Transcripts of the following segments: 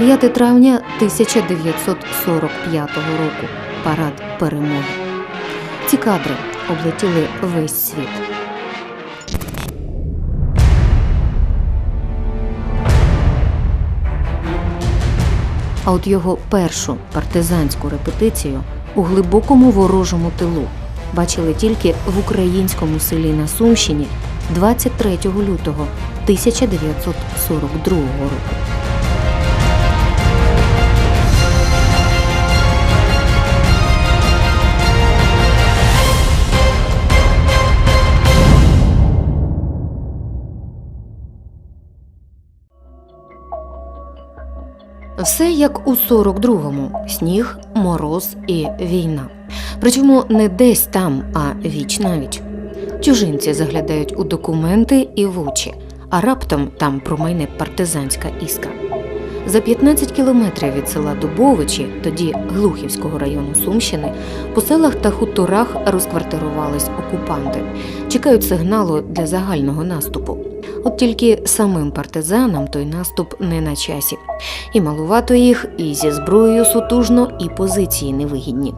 9 травня 1945 року. Парад перемоги. Ці кадри облетіли весь світ. А от його першу партизанську репетицію у глибокому ворожому тилу бачили тільки в українському селі на Сумщині 23 лютого 1942 року. Все як у 42-му – сніг, мороз і війна. Причому не десь там, а віч навіч. Чужинці заглядають у документи і в очі, а раптом там промайне партизанська іскра. За 15 кілометрів від села Дубовичі, тоді Глухівського району Сумщини, по селах та хуторах розквартирувались окупанти. Чекають сигналу для загального наступу. От тільки самим партизанам той наступ не на часі. І малувато їх, і зі зброєю сутужно, і позиції невигідні.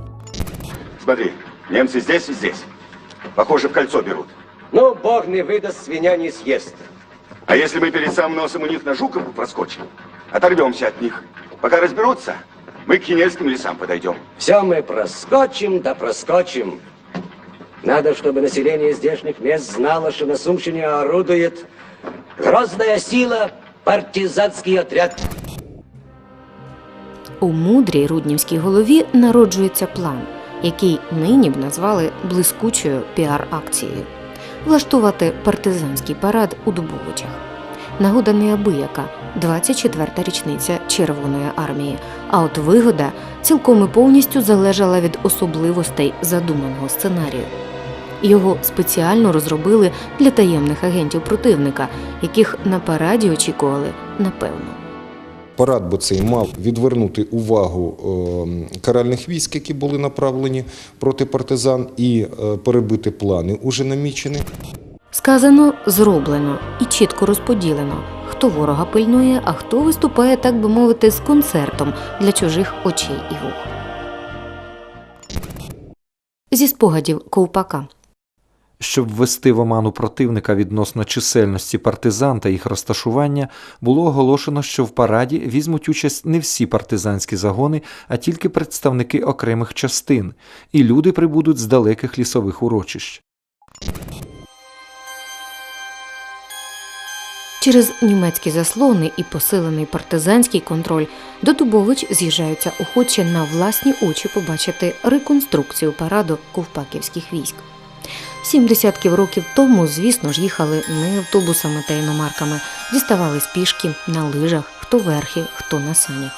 Смотри, немцы здесь и здесь. Похоже, в кольцо берут. Ну, бог не выдаст, свинья не съест. А если мы перед самым носом у них на Жукову проскочим, оторвемся от них. Пока разберутся, мы к Кинельским лесам подойдем. Все мы проскочим, да проскочим. Надо, чтобы население здешних мест знало, что на Сумщине орудует грозная сила, партизанский отряд. У мудрій руднівській голові народжується план, який нині б назвали блискучою піар-акцією влаштувати партизанський парад у Дубовичах. Нагода неабияка 24-та річниця Червоної армії. А от вигода цілком і повністю залежала від особливостей задуманого сценарію. Його спеціально розробили для таємних агентів противника, яких на параді очікували напевно. Парад би цей мав відвернути увагу е, каральних військ, які були направлені проти партизан, і е, перебити плани уже намічені. Сказано, зроблено і чітко розподілено, хто ворога пильнує, а хто виступає, так би мовити, з концертом для чужих очей і вух. Зі спогадів Ковпака. Щоб ввести в оману противника відносно чисельності партизан та їх розташування, було оголошено, що в параді візьмуть участь не всі партизанські загони, а тільки представники окремих частин, і люди прибудуть з далеких лісових урочищ. Через німецькі заслони і посилений партизанський контроль до Дубович з'їжджаються охоче на власні очі побачити реконструкцію параду ковпаківських військ. Сім десятків років тому, звісно ж, їхали не автобусами та іномарками, діставались пішки на лижах, хто верхи, хто на санях.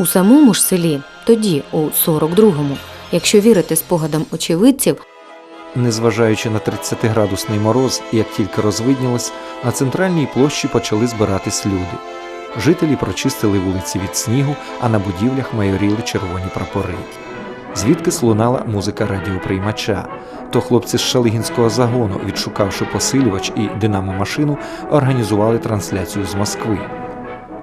У самому ж селі, тоді, у 42-му, якщо вірити спогадам очевидців, Незважаючи на 30-градусний мороз, як тільки розвиднілось, на центральній площі почали збиратись люди. Жителі прочистили вулиці від снігу, а на будівлях майоріли червоні прапори. Звідки слунала музика радіоприймача. То хлопці з Шалигінського загону, відшукавши посилювач і динамо-машину, організували трансляцію з Москви.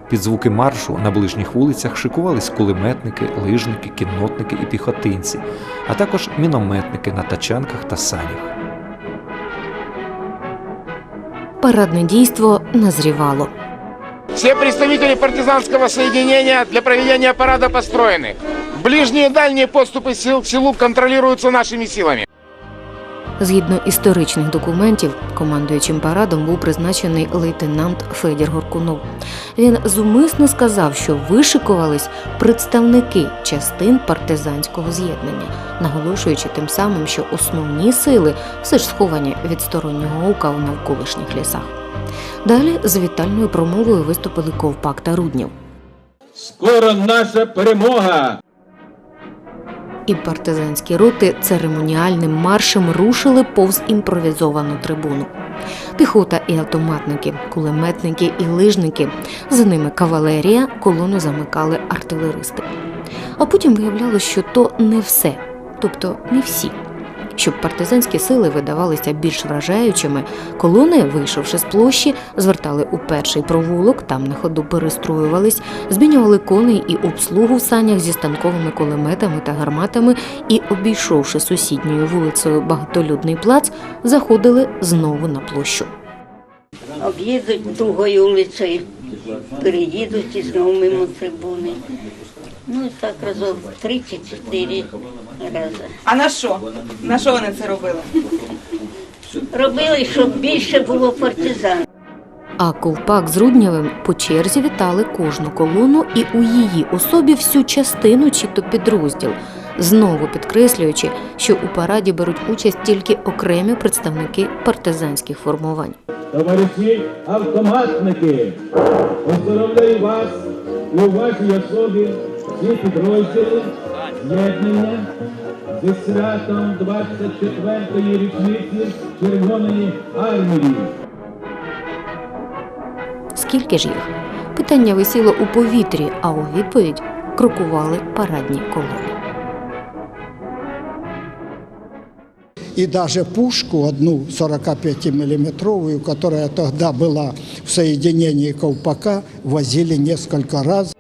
Під звуки маршу на ближніх вулицях шикувались кулеметники, лижники, кіннотники і піхотинці, а також мінометники на тачанках та санях. парадне дійство назрівало. Все представители партизанского соединения для проведения парада построены. Ближние и дальние подступы сил к селу контролируются нашими силами. Згідно історичних документів, командуючим парадом був призначений лейтенант Федір Горкунов. Він зумисно сказав, що вишикувались представники частин партизанського з'єднання, наголошуючи тим самим, що основні сили все ж сховані від стороннього ока в навколишніх лісах. Далі з вітальною промовою виступили Ковпак та Руднів. Скоро наша перемога! І партизанські роти церемоніальним маршем рушили повз імпровізовану трибуну. Піхота і автоматники, кулеметники і лижники. За ними кавалерія, колону замикали артилеристи. А потім виявлялося, що то не все, тобто не всі. Щоб партизанські сили видавалися більш вражаючими, колони, вийшовши з площі, звертали у перший провулок, там на ходу перестроювались, змінювали коней і обслугу в санях зі станковими кулеметами та гарматами і, обійшовши сусідньою вулицею багатолюдний плац, заходили знову на площу. об'їдуть другою вулицею, переїдуть і знову мимо трибуни. Ну і так разом 34 рази. А на що? На що вони це робили? Робили, щоб більше було партизан. А ковпак з Руднявим по черзі вітали кожну колону і у її особі всю частину чи то підрозділ, знову підкреслюючи, що у параді беруть участь тільки окремі представники партизанських формувань. Товариші автоматники, поздоровляю вас і у вашій особі всі підрозділи з'єднання зі святом 24-ї річниці Червоної армії. Скільки ж їх? Питання висіло у повітрі, а у відповідь крокували парадні колони. и даже пушку, одну 45-миллиметровую, которая тогда была в соединении колпака, возили несколько раз.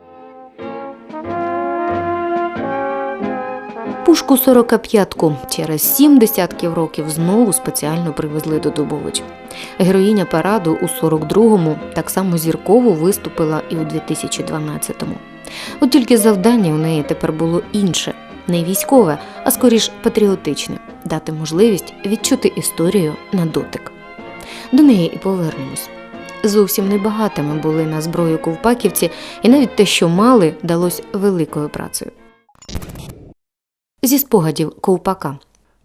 Пушку 45-ку через сім десятків років знову спеціально привезли до Дубович. Героїня параду у 42-му так само зірково виступила і у 2012-му. От тільки завдання у неї тепер було інше не військове, а скоріш патріотичне дати можливість відчути історію на дотик. До неї і повернемось. Зовсім небагатими були на зброю ковпаківці, і навіть те, що мали, далось великою працею. Зі спогадів ковпака.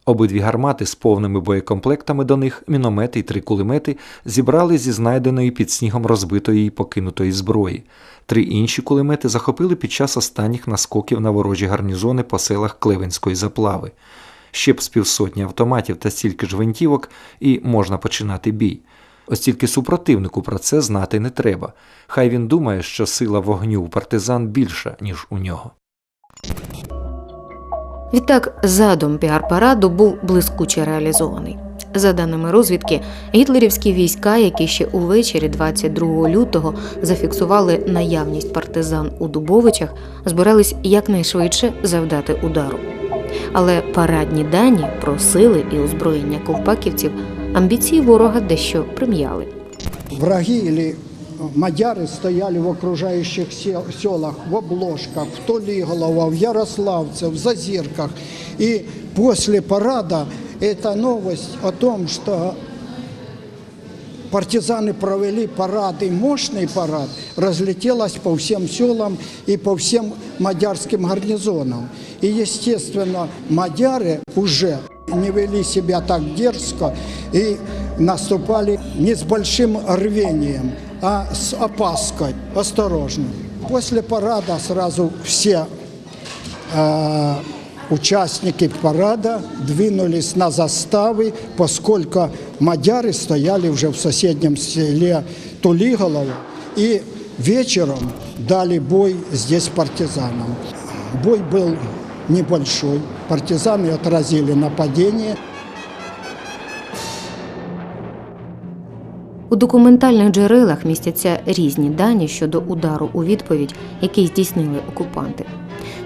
Обидві гармати з повними боєкомплектами до них, міномети й три кулемети зібрали зі знайденої під снігом розбитої й покинутої зброї. Три інші кулемети захопили під час останніх наскоків на ворожі гарнізони по селах Клевенської заплави. Ще б з півсотні автоматів та стільки ж гвинтівок, і можна починати бій. Ось тільки супротивнику про це знати не треба. Хай він думає, що сила вогню у партизан більша, ніж у нього. Відтак, задум піар-параду був блискуче реалізований. За даними розвідки, гітлерівські війська, які ще увечері 22 лютого зафіксували наявність партизан у Дубовичах, збирались якнайшвидше завдати удару. Але парадні дані про сили і озброєння ковпаківців амбіції ворога дещо прим'яли. Враги или мадяры стояли в окружающих сел- селах, в Обложках, в Толиголово, в Ярославце, в Зазирках. И после парада эта новость о том, что партизаны провели парад и мощный парад, разлетелась по всем селам и по всем мадярским гарнизонам. И, естественно, мадяры уже не вели себя так дерзко и наступали не с большим рвением, а с опаской, осторожно. После парада сразу все э, участники парада двинулись на заставы, поскольку мадяры стояли уже в соседнем селе Тулиголово и вечером дали бой здесь партизанам. Бой был небольшой, партизаны отразили нападение. У документальних джерелах містяться різні дані щодо удару у відповідь, який здійснили окупанти.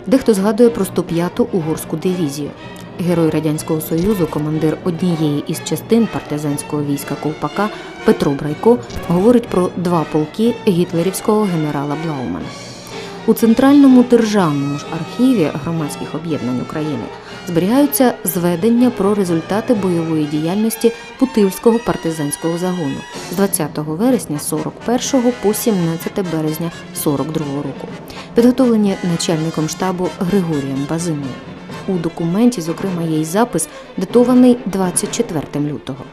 Дехто згадує про 105-ту угорську дивізію. Герой Радянського Союзу, командир однієї із частин партизанського війська Ковпака Петро Брайко говорить про два полки гітлерівського генерала Блаумана. У Центральному державному ж архіві громадських об'єднань України зберігаються зведення про результати бойової діяльності Путивського партизанського загону з 20 вересня 41 по 17 березня 42 року, підготовлені начальником штабу Григорієм Базиною. У документі, зокрема, є й запис, датований 24 лютого.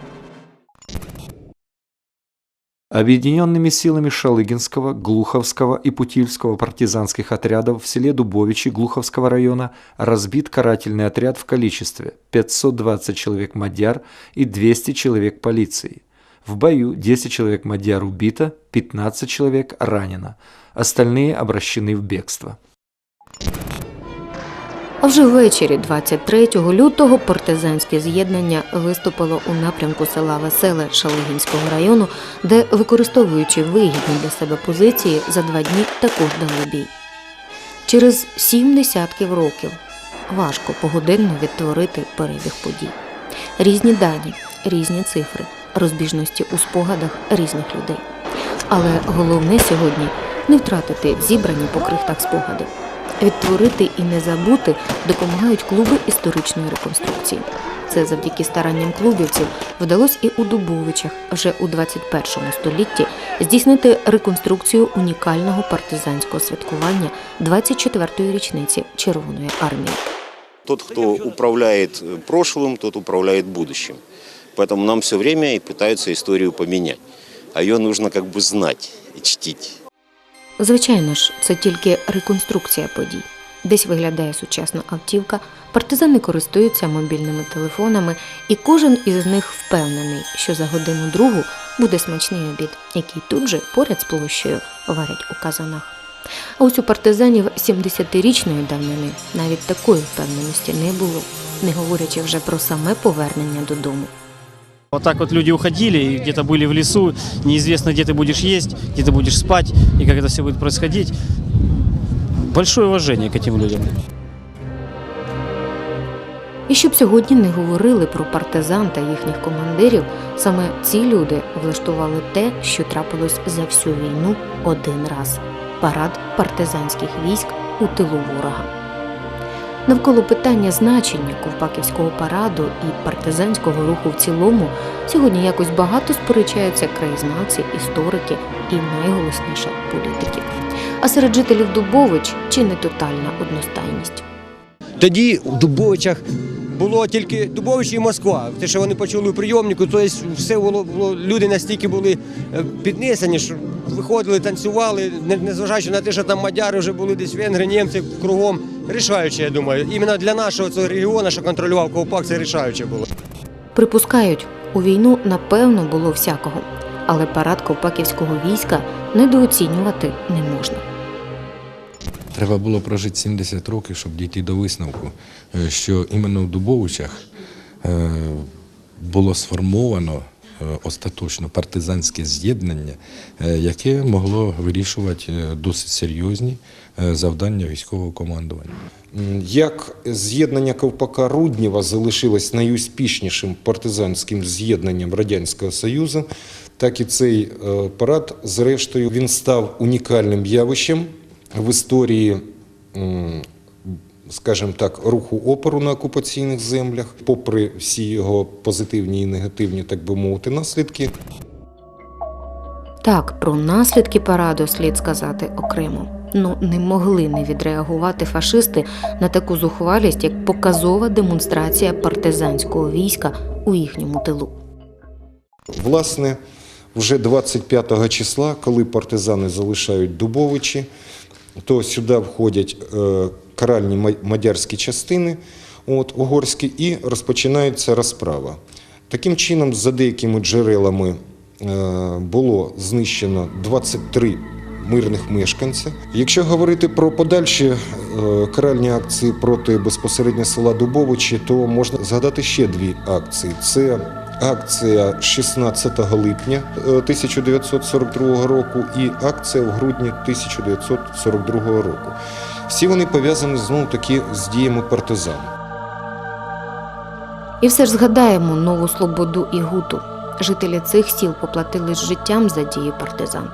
Объединенными силами Шалыгинского, Глуховского и Путильского партизанских отрядов в селе Дубовичи Глуховского района разбит карательный отряд в количестве 520 человек мадьяр и 200 человек полиции. В бою 10 человек мадьяр убито, 15 человек ранено. Остальные обращены в бегство. А вже ввечері 23 лютого партизанське з'єднання виступило у напрямку села Веселе Шалигінського району, де, використовуючи вигідні для себе позиції, за два дні також дали бій. Через сім десятків років важко погодинно відтворити перебіг подій. Різні дані, різні цифри, розбіжності у спогадах різних людей. Але головне сьогодні не втратити зібрані по крихтах спогади. Відтворити і не забути допомагають клуби історичної реконструкції. Це завдяки старанням клубівців вдалося і у Дубовичах вже у 21 столітті здійснити реконструкцію унікального партизанського святкування 24-ї річниці Червоної армії. Тот, кто управляет э, прошлым, тот управляет будущим. Поэтому нам все время и пытаются историю поменять. А ее нужно как бы знать и чтить. Звичайно ж, це тільки реконструкція подій. Десь виглядає сучасна автівка, партизани користуються мобільними телефонами, і кожен із них впевнений, що за годину другу буде смачний обід, який тут же поряд з площею варять у казанах. А ось у партизанів 70-річної давнини навіть такої впевненості не було, не говорячи вже про саме повернення додому. Вот так вот люди уходили, и где-то были в лесу, неизвестно, где ты будешь есть, где ты будешь спать, и как это все будет происходить. Большое уважение к этим людям. І щоб сьогодні не говорили про партизан та їхніх командирів, саме ці люди влаштували те, що трапилось за всю війну один раз парад партизанських військ у тилу ворога. Навколо питання значення ковпаківського параду і партизанського руху в цілому сьогодні якось багато сперечаються краєзнавці, історики і найголосніше політики. А серед жителів Дубович чи не тотальна одностайність. Тоді в Дубовичах було тільки Дубович і Москва. Те, що вони почули у прийомнику, то есть все було, люди настільки були е, піднесені, що виходили, танцювали, не- незважаючи на те, що там мадяри вже були десь венгри, німці кругом. Рішаюче, я думаю. Іменно для нашого цього регіону, що контролював Ковпак, це рішаюче було. Припускають, у війну напевно було всякого, але парад ковпаківського війська недооцінювати не можна. Треба було прожити 70 років, щоб дійти до висновку, е, що іменно в Дубовичах е, було сформовано е, остаточно партизанське з'єднання, яке могло вирішувати досить серйозні завдання військового командування. Як з'єднання Ковпака Руднєва залишилось найуспішнішим партизанським з'єднанням Радянського Союзу, так і цей парад, зрештою, він став унікальним явищем в історії, скажімо так, руху опору на окупаційних землях, попри всі його позитивні і негативні, так би мовити, наслідки. Так, про наслідки параду слід сказати окремо. Ну, не могли не відреагувати фашисти на таку зухвалість, як показова демонстрація партизанського війська у їхньому тилу. Власне, вже 25 числа, коли партизани залишають Дубовичі, то сюди входять е, каральні ма- мадярські частини от, угорські, і розпочинається розправа. Таким чином, за деякими джерелами е, було знищено 23 мирних мешканця. Якщо говорити про подальші е, каральні акції проти безпосередньо села Дубовичі, то можна згадати ще дві акції. Це акція 16 липня е, 1942 року і акція в грудні 1942 року. Всі вони пов'язані знову таки з діями партизан. І все ж згадаємо нову Слободу і Гуту. Жителі цих сіл поплатили життям за дії партизан.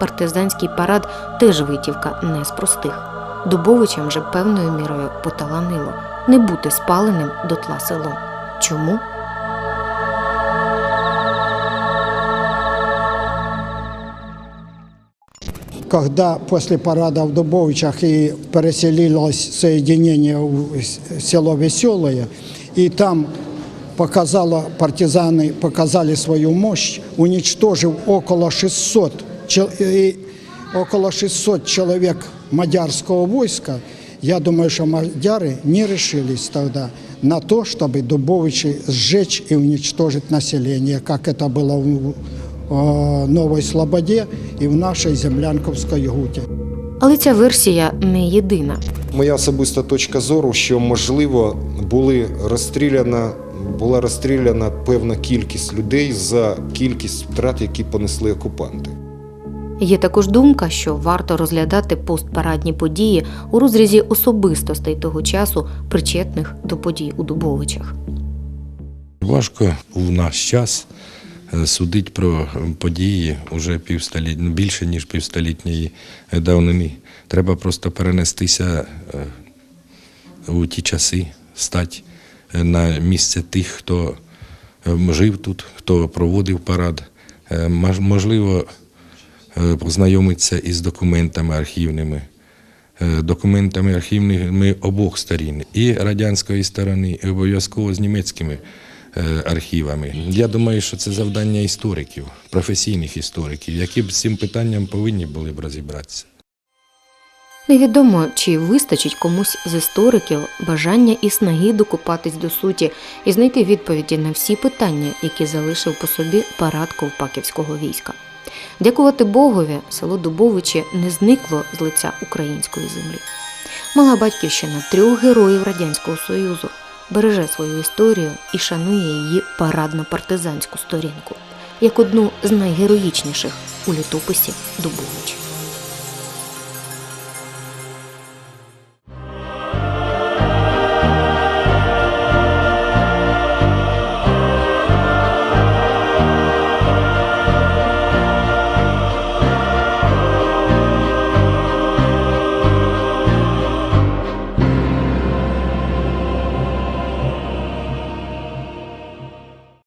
Партизанський парад теж витівка не з простих. Дубовичам же певною мірою поталанило не бути спаленим дотла селом. Чому? Когда после парада в Дубовичах и переселилось соединение в с- село Веселое, и там показало, партизаны показали свою мощь, уничтожив около 600, чел- и около 600 человек мадярского войска, я думаю, что мадяры не решились тогда на то, чтобы Дубовичи сжечь и уничтожить население, как это было в э, Новой Слободе і в нашій Землянковській гуті. Але ця версія не єдина. Моя особиста точка зору, що можливо були розстріляна, була розстріляна певна кількість людей за кількість втрат, які понесли окупанти. Є також думка, що варто розглядати постпарадні події у розрізі особистостей того часу, причетних до подій у Дубовичах. Важко у наш час е, судити про події уже півстоліття, більше ніж півстолітньої давнини. Треба просто перенестися е, у ті часи, стати е, на місце тих, хто е, жив тут, хто проводив парад. Можливо, познайомитися із документами архівними, документами архівними обох сторін, і радянської сторони, і обов'язково з німецькими архівами. Я думаю, що це завдання істориків, професійних істориків, які б з цим питанням повинні були б розібратися. Невідомо, чи вистачить комусь з істориків бажання і снаги докопатись до суті і знайти відповіді на всі питання, які залишив по собі парад ковпаківського війська. Дякувати Богові, село Дубовичі не зникло з лиця української землі. Мала батьківщина трьох героїв Радянського Союзу береже свою історію і шанує її парадно-партизанську сторінку як одну з найгероїчніших у літописі Дубовичі.